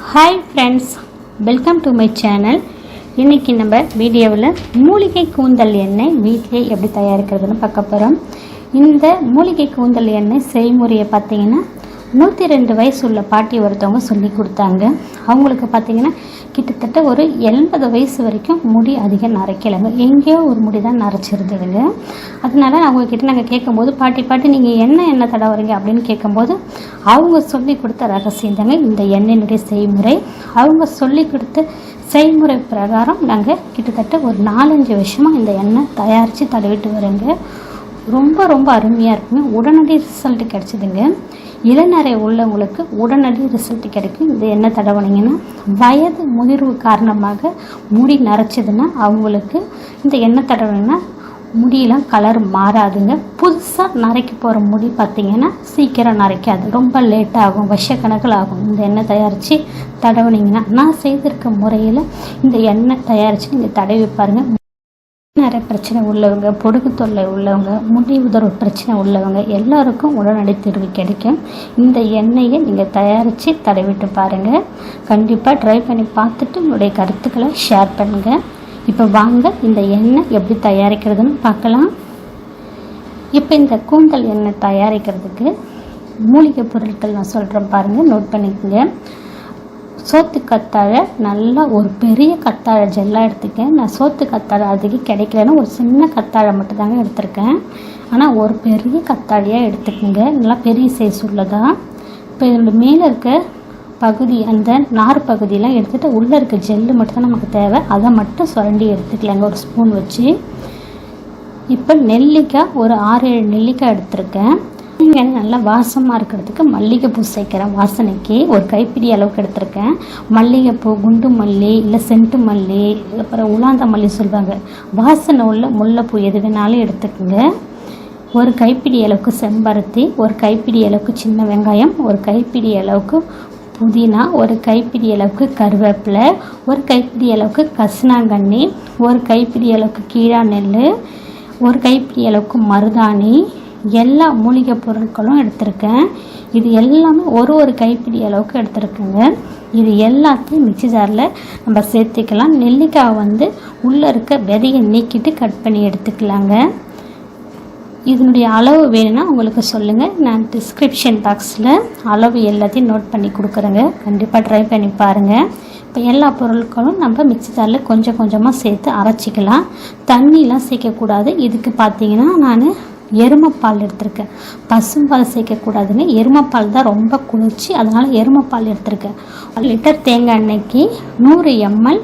Hi friends welcome to my channel இன்றைக்கி நம்ம வீடியோவில் மூலிகை கூந்தல் எண்ணெய் வீட்டிலே எப்படி தயாரிக்கிறதுன்னு பார்க்க போகிறோம் இந்த மூலிகை கூந்தல் எண்ணெய் செய்முறையை பார்த்தீங்கன்னா நூற்றி ரெண்டு வயசு உள்ள பாட்டி ஒருத்தவங்க சொல்லி கொடுத்தாங்க. அவங்களுக்கு பார்த்தீங்கன்னா கிட்டத்தட்ட ஒரு எண்பது வயசு வரைக்கும் முடி அதிகம் நரைக்கலைங்க. எங்கேயோ ஒரு முடி தான் நரைச்சிருந்ததுங்க. அதனால அவங்கக்கிட்ட நாங்கள் கேட்கும்போது பாட்டி பாட்டி நீங்கள் என்ன எண்ணெய் தடவுறீங்க அப்படின்னு கேட்கும்போது அவங்க சொல்லி கொடுத்த ரகசியம் தாங்க இந்த எண்ணெயினுடைய செய்முறை. அவங்க சொல்லி கொடுத்த செய்முறை பிரகாரம் நாங்கள் கிட்டத்தட்ட ஒரு நாலஞ்சு வருஷமாக இந்த எண்ணெய் தயாரித்து தடவிட்டு வரோங்க ரொம்ப ரொம்ப அருமையாக இருக்குங்க. உடனடி ரிசல்ட் கிடச்சிதுங்க. இளநரை உள்ளவங்களுக்கு உடனடி ரிசல்ட் கிடைக்கும். இந்த எண்ணெய் தடவுனீங்கன்னா வயது முதிர்வு காரணமாக முடி நரைச்சதுன்னா அவங்களுக்கு இந்த எண்ணெய் தடவுனீங்கன்னா முடியெலாம் கலர் மாறாதுங்க. புதுசாக நரைக்க போகிற முடி பார்த்திங்கன்னா சீக்கிரம் நரைக்காது. ரொம்ப லேட் ஆகும். வருஷக்கணக்கில் ஆகும். இந்த எண்ணெய் தயாரித்து தடவுனீங்கன்னா நான் செய்திருக்க முறையில் இந்த எண்ணெய் தயாரித்து நீங்கள் தடவி பாருங்கள் நிறைய பிரச்சனை உள்ளவங்க பொடுகு தொல்லை உள்ளவங்க முடி உதர்வு பிரச்சனை உள்ளவங்க எல்லாருக்கும் உடனடி தீர்வு கிடைக்கும். இந்த எண்ணெயை நீங்கள் தயாரித்து தடவிட்டு பாருங்கள் கண்டிப்பாக ட்ரை பண்ணி பார்த்துட்டு உங்களுடைய கருத்துக்களை ஷேர் பண்ணுங்கள் இப்போ வாங்க இந்த எண்ணெய் எப்படி தயாரிக்கிறதுன்னு பார்க்கலாம். இப்போ இந்த கூந்தல் எண்ணெய் தயாரிக்கிறதுக்கு மூலிகை பொருட்கள் நான் சொல்கிறேன் பாருங்கள் நோட் பண்ணிக்கோங்க. சோத்து கத்தாழை நல்லா ஒரு பெரிய கத்தாழை ஜெல்லாக எடுத்துக்கேன் நான் சோத்து கத்தாழை அதுக்கு கிடைக்கலன்னா ஒரு சின்ன கத்தாழை மட்டும் தாங்க எடுத்திருக்கேன். ஆனால் ஒரு பெரிய கத்தாழையாக எடுத்துக்கோங்க. நல்லா பெரிய சைஸ் உள்ளதாக இப்போ இதோட மேலே இருக்க பகுதி அந்த நார் பகுதியெலாம் எடுத்துகிட்டு உள்ளே இருக்க ஜெல்லு மட்டும் தான் நமக்கு தேவை. அதை மட்டும் சுரண்டி எடுத்துக்கலாங்க ஒரு ஸ்பூன் வச்சு. இப்போ நெல்லிக்காய் ஒரு ஆறு ஏழு நெல்லிக்காய் எடுத்திருக்கேன். நீங்கள் நல்லா வாசமாக இருக்கிறதுக்கு மல்லிகைப்பூ சேர்க்குறேன் வாசனைக்கு ஒரு கைப்பிடி அளவுக்கு எடுத்திருக்கேன். மல்லிகைப்பூ குண்டு மல்லி இல்லை சென்ட்டு மல்லி அப்புறம் உலாந்த மல்லி சொல்லுவாங்க வாசனை உள்ள முல்லைப்பூ எது வேணாலும் எடுத்துக்கோங்க. ஒரு கைப்பிடி அளவுக்கு செம்பருத்தி ஒரு கைப்பிடி அளவுக்கு சின்ன வெங்காயம் ஒரு கைப்பிடி அளவுக்கு புதினா ஒரு கைப்பிடி அளவுக்கு கருவேப்பிலை ஒரு கைப்பிடி அளவுக்கு கசுனாங்கண்ணி ஒரு கைப்பிடி அளவுக்கு கீழா நெல் ஒரு கைப்பிடி அளவுக்கு மருதாணி எல்லா மூலிகை பொருட்களும் எடுத்திருக்கேன். இது எல்லாமே ஒரு ஒரு கைப்பிடி அளவுக்கு எடுத்துருக்குங்க. இது எல்லாத்தையும் மிக்சி ஜாரில் நம்ம சேர்த்துக்கலாம். நெல்லிக்காய் வந்து உள்ளே இருக்க விதையை நீக்கிட்டு கட் பண்ணி எடுத்துக்கலாங்க. இதனுடைய அளவு வேணும்னா உங்களுக்கு சொல்லுங்கள் நான் டிஸ்கிரிப்ஷன் பாக்ஸில் அளவு எல்லாத்தையும் நோட் பண்ணி கொடுக்குறேங்க. கண்டிப்பாக ட்ரை பண்ணி பாருங்கள் இப்போ எல்லா பொருட்களும் நம்ம மிக்சி ஜாரில் கொஞ்சம் கொஞ்சமாக சேர்த்து அரைச்சிக்கலாம். தண்ணிலாம் சேர்க்கக்கூடாது. இதுக்கு பார்த்தீங்கன்னா நான் எருமைப்பால் எடுத்திருக்கேன் பசும்பால் சேர்க்கக்கூடாதுன்னு எருமைப்பால் தான் ரொம்ப குளிர்ச்சி அதனால் எருமைப்பால் எடுத்திருக்கேன் லிட்டர் தேங்காய் எண்ணெய்க்கு நூறு எம்எல்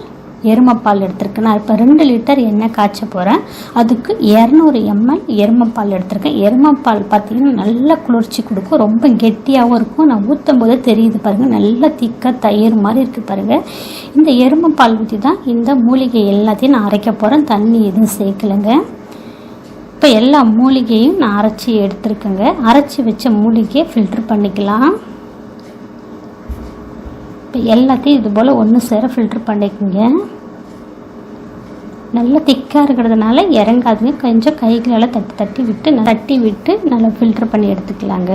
எருமைப்பால் எடுத்திருக்கேன் நான் இப்போ ரெண்டு லிட்டர் எண்ணெய் காய்ச்ச போகிறேன் அதுக்கு இரநூறு எம்எல் எருமைப்பால் எடுத்திருக்கேன் எருமைப்பால் பார்த்தீங்கன்னா நல்லா குளிர்ச்சி கொடுக்கும் ரொம்ப கெட்டியாகவும் இருக்கும். நான் ஊற்றும் போதே தெரியுது பாருங்கள் நல்லா திக்காக தயிர் மாதிரி இருக்குது பாருங்கள் இந்த எருமைப்பால் ஊற்றி தான் இந்த மூலிகை எல்லாத்தையும் நான் அரைக்க போகிறேன் தண்ணி எதுவும் சேர்க்கலைங்க. இப்போ எல்லா மூலிகையும் நான் அரைச்சி எடுத்துருக்கேங்க. அரைச்சி வச்ச மூலிகையை ஃபில்ட்ரு பண்ணிக்கலாம். இப்போ எல்லாத்தையும் இது போல் ஒன்று சேர ஃபில்ட்ரு பண்ணிக்கோங்க. நல்லா திக்காக இருக்கிறதுனால இறங்காதுங்க. கொஞ்சம் கைகளால் தட்டி தட்டி விட்டு தட்டி விட்டு நல்லா ஃபில்ட்ரு பண்ணி எடுத்துக்கலாங்க.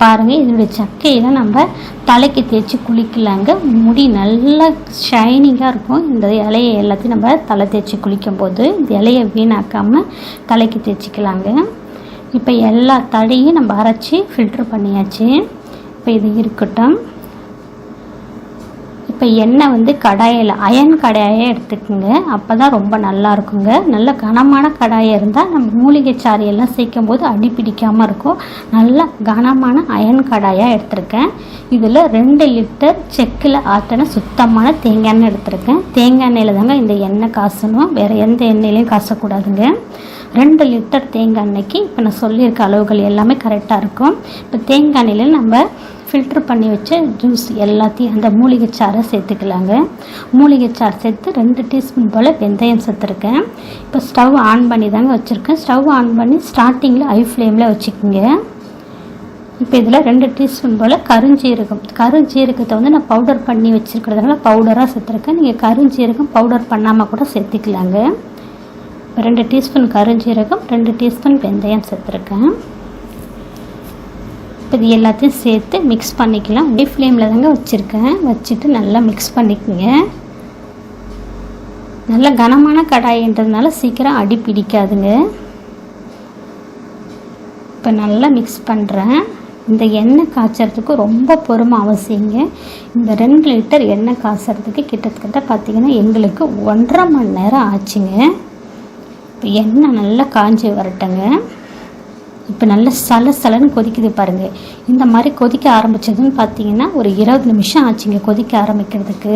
பாருங்கள் இதனுடைய சக்கையெல்லாம் நம்ம தலைக்கு தேய்ச்சி குளிக்கலாங்க. முடி நல்லா ஷைனிங்காக இருக்கும். இந்த இலையை எல்லாத்தையும் நம்ம தலை தேய்ச்சி குளிக்கும் போது இந்த இலையை வீணாக்காமல் தலைக்கு தேய்ச்சிக்கலாங்க. இப்போ எல்லா தடையும் நம்ம அரைச்சி ஃபில்ட்ரு பண்ணியாச்சு. இப்போ இது இருக்கட்டும். இப்போ எண்ணெய் வந்து கடாயில் அயன் கடாயை எடுத்துக்கோங்க. அப்போ தான் ரொம்ப நல்லா இருக்குங்க. நல்ல கனமான கடாயாக இருந்தால் நம்ம மூலிகை சாரியெல்லாம் சேர்க்கும் போது அடி பிடிக்காமல் இருக்கும். நல்ல கனமான அயன் கடாயாக எடுத்திருக்கேன். இதில் ரெண்டு லிட்டர் செக்கில் ஆட்டின சுத்தமான தேங்காய் எண்ணெய் எடுத்திருக்கேன். தேங்காய் எண்ணெயில் தாங்க இந்த எண்ணெய் காசணும். வேறு எந்த எண்ணெயிலையும் காசக்கூடாதுங்க. ரெண்டு லிட்டர் தேங்காய் எண்ணெய்க்கு இப்போ நான் சொல்லியிருக்க அளவுகள் எல்லாமே கரெக்டாக இருக்கும். இப்போ தேங்காய் எண்ணெயில் நம்ம ஃபில்ட்ரு பண்ணி வச்ச ஜூஸ் எல்லாத்தையும் அந்த மூலிகை சாறை சேர்த்துக்கலாங்க. மூலிகை சாறு சேர்த்து ரெண்டு டீஸ்பூன் போல் வெந்தயம் சேர்த்துருக்கேன். இப்போ ஸ்டவ் ஆன் பண்ணி தாங்க வச்சுருக்கேன். ஸ்டவ் ஆன் பண்ணி ஸ்டார்டிங்கில் ஹை ஃப்ளேமில் வச்சுக்கோங்க. இப்போ இதில் ரெண்டு டீஸ்பூன் போல் கருஞ்சீரகம். கருஞ்சீரகத்தை வந்து நான் பவுடர் பண்ணி வச்சுருக்கிறதுனால பவுடராக சேர்த்துருக்கேன். நீங்கள் கருஞ்சீரகம் பவுடர் பண்ணாமல் கூட சேர்த்துக்கலாங்க. ரெண்டு டீஸ்பூன் கருஞ்சீரகம் ரெண்டு டீஸ்பூன் வெந்தயம் சேர்த்துருக்கேன். இப்போ இது எல்லாத்தையும் சேர்த்து மிக்ஸ் பண்ணிக்கலாம். ஹை ஃப்ளேமில் தாங்க வச்சுருக்கேன். வச்சுட்டு நல்லா மிக்ஸ் பண்ணிக்கோங்க. நல்ல கனமான கடாயின்றதுனால சீக்கிரம் அடி பிடிக்காதுங்க. இப்போ நல்லா மிக்ஸ் பண்ணுறேன் இந்த எண்ணெய் காய்ச்சறதுக்கு ரொம்ப பொறுமை அவசியங்க. இந்த ரெண்டு லிட்டர் எண்ணெய் காய்ச்சறதுக்கு கிட்டத்தட்ட பார்த்திங்கன்னா எங்களுக்கு ஒன்றரை மணி நேரம் ஆச்சுங்க. இப்போ எண்ணெய் நல்லா காஞ்சி வரட்டுங்க. இப்போ நல்லா சல சலன்னு கொதிக்குது பாருங்கள் இந்த மாதிரி கொதிக்க ஆரம்பித்ததுன்னு பார்த்தீங்கன்னா ஒரு இருபது நிமிஷம் ஆச்சுங்க கொதிக்க ஆரம்பிக்கிறதுக்கு.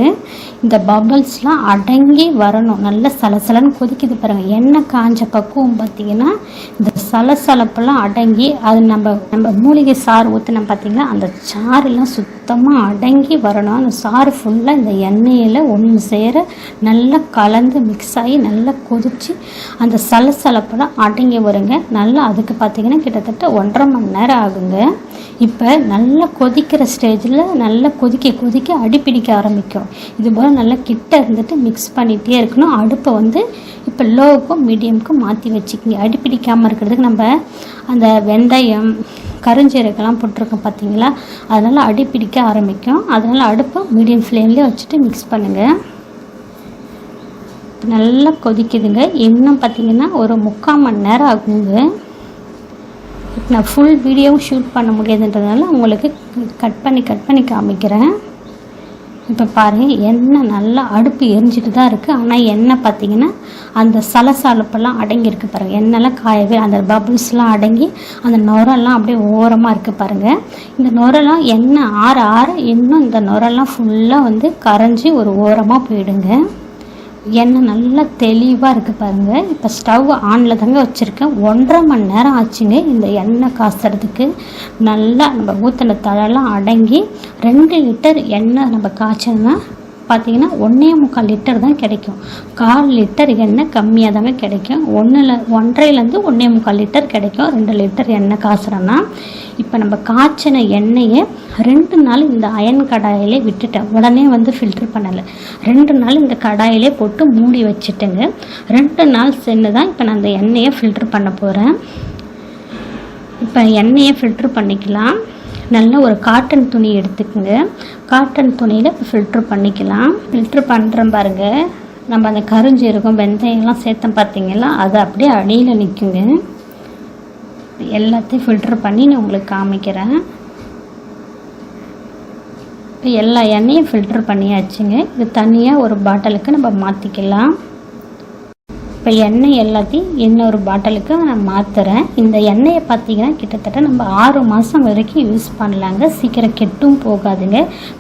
இந்த பபுள்ஸ்லாம் அடங்கி வரணும். நல்ல சலசலன்னு கொதிக்குது பாருங்கள் எண்ணெய் காஞ்ச பக்குவம் பார்த்தீங்கன்னா இந்த சலசலப்பெல்லாம் அடங்கி அது நம்ம நம்ம மூலிகை சாறு ஊற்றினோம் பார்த்தீங்கன்னா அந்த சாறுலாம் சுத்தமாக அடங்கி வரணும். அந்த சாறு ஃபுல்லாக இந்த எண்ணெயில் ஒன்று சேர நல்லா கலந்து மிக்ஸ் ஆகி நல்லா கொதித்து அந்த சலசலப்பெல்லாம் அடங்கி வருங்க. நல்லா அதுக்கு பார்த்தீங்கன்னா கிட்டத்தட்ட ஒன்றரை மணி நேரம் ஆகுங்க. இப்போ நல்லா கொதிக்கிற ஸ்டேஜில் நல்லா கொதிக்க கொதிக்க அடிப்பிடிக்க ஆரம்பிக்கும். இது போல் நல்லா கிட்ட இருந்துட்டு மிக்ஸ் பண்ணிகிட்டே இருக்கணும். அடுப்பை வந்து இப்போ லோவுக்கும் மீடியமுக்கும் மாற்றி வச்சுக்கிங்க. அடிப்பிடிக்காமல் இருக்கிறதுக்கு நம்ம அந்த வெந்தயம் கருஞ்சீரகெல்லாம் போட்டிருக்கோம் பார்த்தீங்களா அதனால் அடிப்பிடிக்க ஆரம்பிக்கும். அதனால் அடுப்பை மீடியம் ஃப்ளேம்லேயே வச்சுட்டு மிக்ஸ் பண்ணுங்கள் நல்லா கொதிக்குதுங்க. இன்னும் பார்த்தீங்கன்னா ஒரு முக்கால் மணி நேரம் ஆகுங்க. நான் ஃபுல் வீடியோவும் ஷூட் பண்ண முடியாதுன்றதுனால உங்களுக்கு கட் பண்ணி கட் பண்ணி காமிக்கிறேன். இப்போ பாருங்கள் எண்ணெய் நல்லா அடுப்பு எரிஞ்சிட்டு தான் இருக்குது ஆனால் எண்ணெய் பார்த்திங்கன்னா அந்த சலசலப்பெல்லாம் அடங்கியிருக்கு பாருங்கள் எண்ணெய்லாம் காயவே அந்த பபுள்ஸ்லாம் அடங்கி அந்த நுரெல்லாம் அப்படியே ஓரமாக இருக்குது பாருங்கள் இந்த நுரெல்லாம் எண்ணெய் ஆற ஆற இன்னும் இந்த நுரெல்லாம் ஃபுல்லாக வந்து கரைஞ்சி ஒரு ஓரமாக போயிடுங்க. எண்ணெய் நல்லா தெளிவாக இருக்குது பாருங்கள் இப்போ ஸ்டவ் ஆனில் தாங்க வச்சுருக்கேன். ஒன்றரை மணி நேரம் ஆச்சுங்க. இந்த எண்ணெய் காசுறதுக்கு நல்லா நம்ம ஊற்றின தழலாம் அடங்கி ரெண்டு லிட்டர் எண்ணெய் நம்ம காய்ச்சோன்னா பார்த்தீங்கன்னா ஒன்றே முக்கால் லிட்டர் தான் கிடைக்கும். கால் லிட்டர் எண்ணெய் கம்மியாக தாங்க கிடைக்கும். ஒன்றில் ஒன்றரைலேருந்து ஒன்றே முக்கால் லிட்டர் கிடைக்கும். ரெண்டு லிட்டர் எண்ணெய் காசுறோன்னா. இப்போ நம்ம காய்ச்சின எண்ணெயை ரெண்டு நாள் இந்த அயன் கடாயிலே விட்டுட்டேன். உடனே வந்து ஃபில்ட்ரு பண்ணலை. ரெண்டு நாள் இந்த கடாயிலே போட்டு மூடி வச்சுட்டேங்க. ரெண்டு நாள் சென்று தான் இப்போ நான் அந்த எண்ணெயை ஃபில்ட்ரு பண்ண போகிறேன் இப்போ எண்ணெயை ஃபில்ட்ரு பண்ணிக்கலாம். நல்ல ஒரு காட்டன் துணி எடுத்துக்கோங்க. காட்டன் துணியில் இப்போ ஃபில்ட்ரு பண்ணிக்கலாம். ஃபில்ட்ரு பண்ணுறோம் பாருங்கள் நம்ம அந்த கருஞ்சீரகம் வெந்தயம்லாம் சேர்த்தோம் பார்த்தீங்களா? அது அப்படியே அடியில் நிற்குங்க எல்லாத்தையும் ஃபில்ட்ரு பண்ணி நான் உங்களுக்கு காமிக்கிறேன். இப்போ எல்லா எண்ணெயும் ஃபில்ட்ரு பண்ணியாச்சுங்க. இது தனியாக ஒரு பாட்டிலுக்கு நம்ம மாற்றிக்கலாம் இப்போ எண்ணெய் எல்லாத்தையும் இன்னொரு பாட்டிலுக்கு நான் மாற்றுறேன் இந்த எண்ணெயை பார்த்தீங்கன்னா கிட்டத்தட்ட நம்ம ஆறு மாதம் வரைக்கும் யூஸ் பண்ணலாங்க. சீக்கிரம் கெட்டும் போகாதுங்க.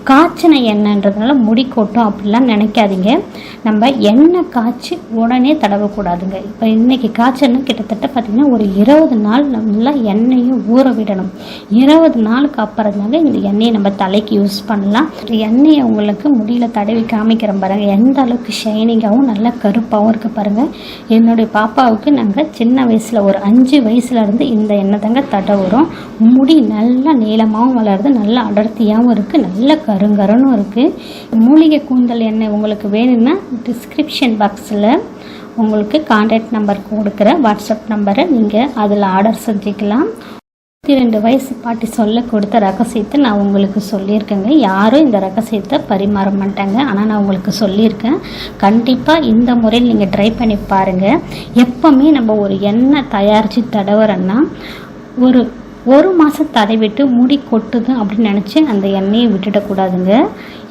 காய்ச்சின எண்ணெய்ன்றதுனால முடி கொட்டும் அப்படிலாம் நினைக்காதீங்க. நம்ம எண்ணெய் காய்ச்சி உடனே தடவக்கூடாதுங்க. இப்போ இன்றைக்கி காய்ச்சல்னு கிட்டத்தட்ட பார்த்திங்கன்னா ஒரு இருபது நாள் நல்லா எண்ணெயும் ஊற விடணும். இருபது நாளுக்கு அப்புறம் தாங்க இந்த எண்ணெயை நம்ம தலைக்கு யூஸ் பண்ணலாம். எண்ணெயை உங்களுக்கு முடியல தடவி காமிக்கிற பாருங்கள் எந்த அளவுக்கு ஷைனிங்காகவும் நல்லா கருப்பாகவும் இருக்க பாருங்கள் என்னுடைய பாப்பாவுக்கு நாங்கள் சின்ன வயசில் ஒரு அஞ்சு வயசுலேருந்து இந்த எண்ணெய் தாங்க தடவுறோம் முடி நல்லா நீளமாகவும் வளருது நல்லா அடர்த்தியாகவும் இருக்குது நல்ல கருங்கரனும் இருக்குது மூலிகை கூந்தல் எண்ணெய் உங்களுக்கு வேணும்னா டிஸ்கிரிப்ஷன் பாக்ஸில் உங்களுக்கு கான்டாக்ட் நம்பர் கொடுக்குற வாட்ஸ்அப் நம்பரை நீங்கள் அதில் ஆர்டர் செஞ்சுக்கலாம். இருபத்தி ரெண்டு வயசு பாட்டி சொல்ல கொடுத்த ரகசியத்தை நான் உங்களுக்கு சொல்லியிருக்கேங்க. யாரும் இந்த ரகசியத்தை பரிமாற மாட்டாங்க. ஆனால் நான் உங்களுக்கு சொல்லியிருக்கேன். கண்டிப்பாக இந்த முறையில் நீங்கள் ட்ரை பண்ணி பாருங்கள் எப்போவுமே நம்ம ஒரு எண்ணெய் தயாரித்து தடவுறோன்னா ஒரு ஒரு மாதம் தடவிட்டு முடி கொட்டுது அப்படின்னு நினச்சி அந்த எண்ணெயை விட்டுடக்கூடாதுங்க.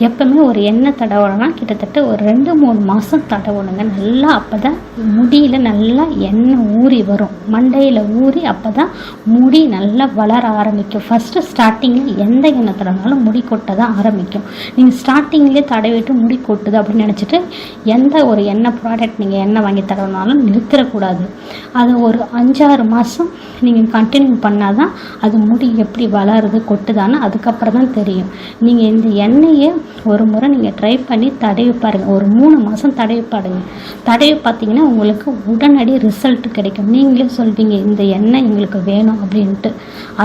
எப்போவுமே ஒரு எண்ணெய் தடவணும்னா கிட்டத்தட்ட ஒரு ரெண்டு மூணு மாதம் தடவணுங்க. நல்லா அப்போ தான் முடியில் நல்லா எண்ணெய் ஊறி வரும். மண்டையில் ஊறி அப்போ தான் முடி நல்லா வளர ஆரம்பிக்கும். ஃபஸ்ட்டு ஸ்டார்டிங்கில் எந்த எண்ணெய் தடவினாலும் முடி கொட்ட தான் ஆரம்பிக்கும் நீங்கள் ஸ்டார்டிங்லேயே தடவிட்டு முடி கொட்டுது அப்படின்னு நினச்சிட்டு எந்த ஒரு எண்ணெய் ப்ராடக்ட் நீங்கள் எண்ணெய் வாங்கி தடவினாலும் நிறுத்திடக்கூடாது. அது ஒரு அஞ்சாறு மாதம் நீங்கள் கண்டினியூ பண்ணால் தான் அது முடி எப்படி வளருது கொட்டுதான்னு அதுக்கப்புறம் தான் தெரியும். நீங்கள் இந்த எண்ணெயை ஒரு முறை நீங்கள் ட்ரை பண்ணி தடவி பாருங்கள் ஒரு மூணு மாதம் தடவி பாருங்க. தடவி பார்த்தீங்கன்னா உங்களுக்கு உடனடி ரிசல்ட் கிடைக்கும். நீங்களே சொல்வீங்க இந்த எண்ணெய் எங்களுக்கு வேணும் அப்படின்ட்டு.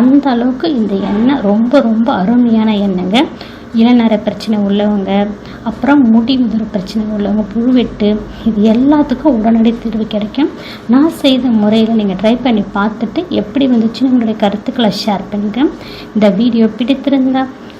அந்த அளவுக்கு இந்த எண்ணெய் ரொம்ப ரொம்ப அருமையான எண்ணெய்ங்க. இளநர பிரச்சனை உள்ளவங்க அப்புறம் முடி உதிர பிரச்சனை உள்ளவங்க புழுவெட்டு இது எல்லாத்துக்கும் உடனடி தீர்வு கிடைக்கும். நான் செய்த முறையில் நீங்கள் ட்ரை பண்ணி பார்த்துட்டு எப்படி வந்துச்சுன்னு உங்களுடைய கருத்துக்களை ஷேர் பண்ணுங்கள் இந்த வீடியோ பிடித்திருந்தா